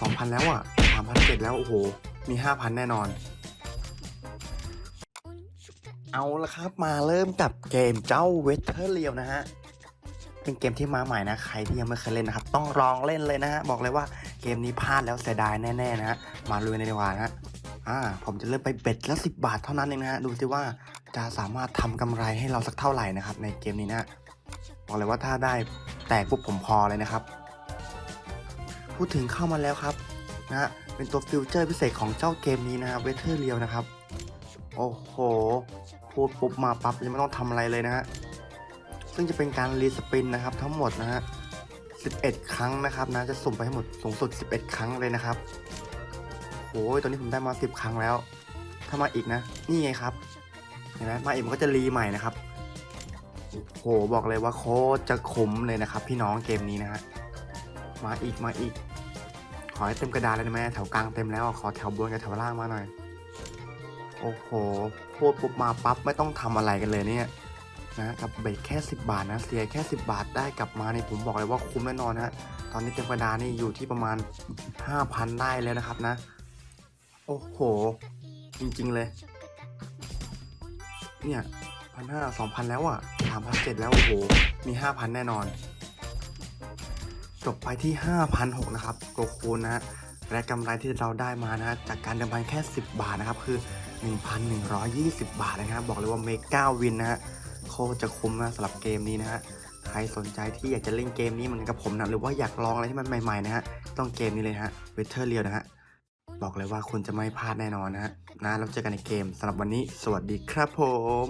สองพันแล้วอะสามพันเจ็ดแล้ว โอ้โห มีห้าพันแน่นอน เอาละครับมาเริ่มกับเกมเจ้าเวทเทอร์เรียวนะฮะ เป็นเกมที่มาใหม่นะ ใครที่ยังไม่เคยเล่นนะครับ ต้องลองเล่นเลยนะฮะ บอกเลยว่าเกมนี้พลาดแล้วเสียดายแน่ๆนะฮะ มาลุยในดีกว่านะฮะอ่าผมจะเริ่มไปเบ็ดละสิบาทเท่านั้นเองนะฮะ ดูสิว่าจะสามารถทำกำไรให้เราสักเท่าไหร่นะครับในเกมนี้นะฮะบอกเลยว่าถ้าได้แตกปุ๊บผมพอเลยนะครับ พูดถึงเข้ามาแล้วครับนะฮะเป็นตัวฟิวเจอร์พิเศษของเจ้าเกมนี้นะฮะเวเทอร์เรียวนะครับ โอ้โห พูดปุ๊บมาปั๊บยังไม่ต้องทำอะไรเลยนะฮะซึ่งจะเป็นการรีสปินนะครับทั้งหมดนะฮะ11 ครั้งนะครับนะจะสุ่มไปให้หมดสูงสุด 11 ครั้งเลยนะครับโอ้ยตอนนี้ผมได้มา 10 ครั้งแล้ว ถ้ามาอีกนะ นี่ไงครับเห็นไหมมาอีกมันก็จะรีใหม่นะครับโหบอกเลยว่าโคตรจะคุ้มเลยนะครับ พี่น้องเกมนี้นะฮะ มาอีกมาอีก ขอให้เต็มกระดานเลยไหมแถวกลางเต็มแล้วขอแถวบนกับแถวล่างมาหน่อย โอ้โหพูดปุ๊บมาปั๊บไม่ต้องทำอะไรกันเลยเนี่ยนะกับเบรกแค่ 10 บาทนะเสียแค่ 10 บาทได้กลับมานี่ผมบอกเลยว่าคุ้มแน่นอนนะฮะตอนนี้เต็มกระดานนี่อยู่ที่ประมาณ 5,000 ได้แล้วนะครับนะ โอ้โห จริงๆเลย เนี่ยพันห้าสองพันแล้วอะสามพันเจ็ดแล้วโอ้โหมี5,000แน่นอน จบไปที่ 5,006นะครับโกคูนะ และกำไรที่เราได้มานะฮะจากการเดิมพันแค่ 10 บาทนะครับ คือ 1,120 บาทนะครับ บอกเลยว่าเมก้าวินนะฮะโคจะคุ้มนะสำหรับเกมนี้นะฮะใครสนใจที่อยากจะเล่นเกมนี้เหมือนกับผมนะหรือว่าอยากลองอะไรที่มันใหม่ๆนะฮะต้องเกมนี้เลยฮะเวเทอร์เรียนะฮะบอกเลยว่าคุณจะไม่พลาดแน่นอนนะฮะนะแล้วเจอกันในเกมสำหรับวันนี้ สวัสดีครับผม